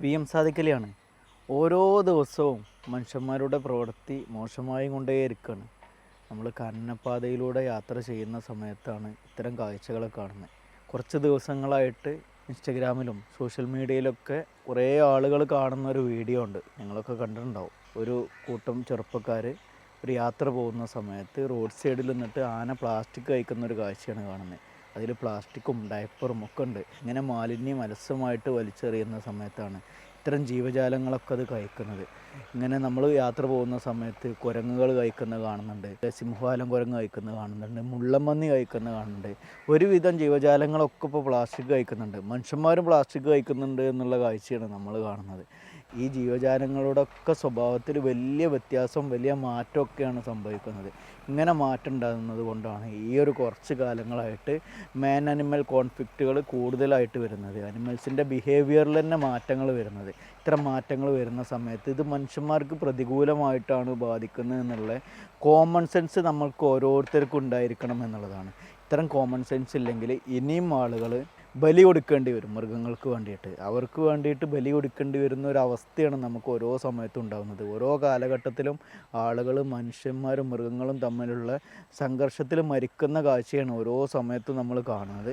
V M സാദിക്കലിയാണ് ഓരോ ദിവസവും മനുഷ്യന്മാരുടെ പ്രവൃത്തി മോശമായി കൊണ്ടേയിരിക്കുകയാണ് നമ്മൾ കന്നപ്പാതയിലൂടെ യാത്ര ചെയ്യുന്ന സമയത്താണ് ഇത്തരം കാഴ്ചകൾ കാണുന്നത്. കുറച്ച് ദിവസങ്ങളായിട്ട് ഇൻസ്റ്റഗ്രാമിലും സോഷ്യൽ മീഡിയയിലൊക്കെ കുറേ ആളുകൾ കാണുന്ന ഒരു വീഡിയോ ഉണ്ട്. ഞങ്ങളൊക്കെ കണ്ടിട്ടുണ്ടാവും. ഒരു കൂട്ടം ചെറുപ്പക്കാർ ഒരു യാത്ര പോകുന്ന സമയത്ത് റോഡ് സൈഡിൽ നിന്നിട്ട് ആന പ്ലാസ്റ്റിക് കഴിക്കുന്ന ഒരു കാഴ്ചയാണ് കാണുന്നത്. അതിൽ പ്ലാസ്റ്റിക്കും ഡയപ്പറും ഒക്കെ ഉണ്ട്. ഇങ്ങനെ മാലിന്യം അലസമായിട്ട് വലിച്ചെറിയുന്ന സമയത്താണ് ഇത്തരം ജീവജാലങ്ങളൊക്കെ അത് കഴിക്കുന്നത്. ഇങ്ങനെ നമ്മൾ യാത്ര പോകുന്ന സമയത്ത് കുരങ്ങുകൾ കഴിക്കുന്നത് കാണുന്നുണ്ട്. സിംഹവാലം കുരങ്ങ് കഴിക്കുന്നത് കാണുന്നുണ്ട്. മുള്ളമ്പന്നി കഴിക്കുന്നത് കാണുന്നുണ്ട്. ഒരുവിധം ജീവജാലങ്ങളൊക്കെ ഇപ്പോൾ പ്ലാസ്റ്റിക് കഴിക്കുന്നുണ്ട്. മനുഷ്യന്മാരും പ്ലാസ്റ്റിക് കഴിക്കുന്നുണ്ട് എന്നുള്ള കാഴ്ചയാണ് നമ്മൾ കാണുന്നത്. ഈ ജീവജാലങ്ങളുടെ ഒക്കെ സ്വഭാവത്തിൽ വലിയ വ്യത്യാസം വലിയ മാറ്റമൊക്കെയാണ് സംഭവിക്കുന്നത്. ഇങ്ങനെ മാറ്റം ഉണ്ടാകുന്നത് കൊണ്ടാണ് ഈ ഒരു കുറച്ച് കാലങ്ങളായിട്ട് മാൻ അനിമൽ കോൺഫ്ലിക്റ്റുകൾ കൂടുതലായിട്ട് വരുന്നത്. അനിമൽസിന്റെ ബിഹേവിയറിൽ തന്നെ മാറ്റങ്ങൾ വരുന്നത്. ഇത്തരം മാറ്റങ്ങൾ വരുന്ന സമയത്ത് ഇത് മനുഷ്യന്മാർക്ക് പ്രതികൂലമായിട്ടാണ് ബാധിക്കുന്നത് എന്നുള്ള കോമൺ സെൻസ് നമ്മൾക്ക് ഓരോരുത്തർക്കും ഉണ്ടായിരിക്കണം എന്നുള്ളതാണ്. ഇത്തരം കോമൺ സെൻസ് ഇല്ലെങ്കിൽ ഇനിയും ആളുകൾ ബലി കൊടുക്കേണ്ടി വരും മൃഗങ്ങൾക്ക് വേണ്ടിയിട്ട്. അവർക്ക് വേണ്ടിയിട്ട് ബലി കൊടുക്കേണ്ടി വരുന്ന ഒരു അവസ്ഥയാണ് നമുക്ക് ഓരോ സമയത്തും ഉണ്ടാകുന്നത് ഓരോ കാലഘട്ടത്തിലും ആളുകൾ മനുഷ്യന്മാരും മൃഗങ്ങളും തമ്മിലുള്ള സംഘർഷത്തിൽ മരിക്കുന്ന കാഴ്ചയാണ് ഓരോ സമയത്തും നമ്മൾ കാണുന്നത്.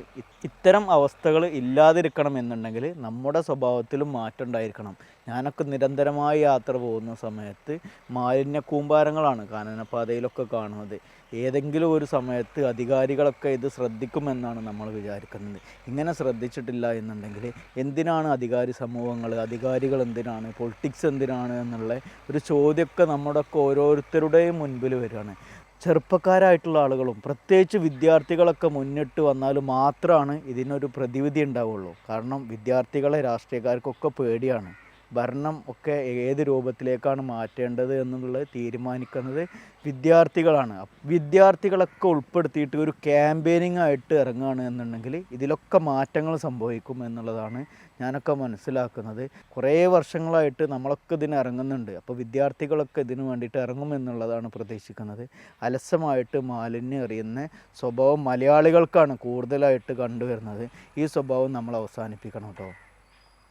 ഇത്തരം അവസ്ഥകൾ ഇല്ലാതിരിക്കണം എന്നുണ്ടെങ്കിൽ നമ്മുടെ സ്വഭാവത്തിലും മാറ്റം ഉണ്ടായിരിക്കണം. ഞാനൊക്കെ നിരന്തരമായി യാത്ര പോകുന്ന സമയത്ത് മാലിന്യ കൂമ്പാരങ്ങളാണ് കാനനപാതയിലൊക്കെ കാണുന്നത്. ഏതെങ്കിലും ഒരു സമയത്ത് അധികാരികളൊക്കെ ഇത് ശ്രദ്ധിക്കുമെന്നാണ് നമ്മൾ വിചാരിക്കുന്നത്. ഇങ്ങനെ ശ്രദ്ധിച്ചിട്ടില്ല എന്നുണ്ടെങ്കിൽ എന്തിനാണ് അധികാരി സമൂഹങ്ങൾ അധികാരികൾ എന്തിനാണ് പൊളിറ്റിക്സ് എന്തിനാണ് എന്നുള്ള ഒരു ചോദ്യമൊക്കെ നമ്മുടെ ഒക്കെ ഓരോരുത്തരുടെയും മുൻപിൽ വരികയാണ്. ചെറുപ്പക്കാരായിട്ടുള്ള ആളുകളും പ്രത്യേകിച്ച് വിദ്യാർത്ഥികളൊക്കെ മുന്നിട്ട് വന്നാൽ മാത്രമാണ് ഇതിനൊരു പ്രതിവിധി ഉണ്ടാവുള്ളൂ. കാരണം വിദ്യാർത്ഥികളെ രാഷ്ട്രീയക്കാർക്കൊക്കെ പേടിയാണ്. ഭരണം ഒക്കെ ഏത് രൂപത്തിലേക്കാണ് മാറ്റേണ്ടത് എന്നുള്ളത് തീരുമാനിക്കുന്നത് വിദ്യാർത്ഥികളാണ്. വിദ്യാർത്ഥികളൊക്കെ ഉൾപ്പെടുത്തിയിട്ട് ഒരു ക്യാമ്പയിനിങ് ആയിട്ട് ഇറങ്ങുകയാണ് എന്നുണ്ടെങ്കിൽ ഇതിലൊക്കെ മാറ്റങ്ങൾ സംഭവിക്കും എന്നുള്ളതാണ് ഞാനൊക്കെ മനസ്സിലാക്കുന്നത്. കുറേ വർഷങ്ങളായിട്ട് നമ്മളൊക്കെ ഇതിന് ഇറങ്ങുന്നുണ്ട്. അപ്പോൾ വിദ്യാർത്ഥികളൊക്കെ ഇതിന് വേണ്ടിയിട്ട് ഇറങ്ങും എന്നുള്ളതാണ് പ്രതീക്ഷിക്കുന്നത്. അലസമായിട്ട് മാലിന്യം എറിയുന്ന സ്വഭാവം മലയാളികൾക്കാണ് കൂടുതലായിട്ട് കണ്ടുവരുന്നത്. ഈ സ്വഭാവം നമ്മൾ അവസാനിപ്പിക്കണം കേട്ടോ.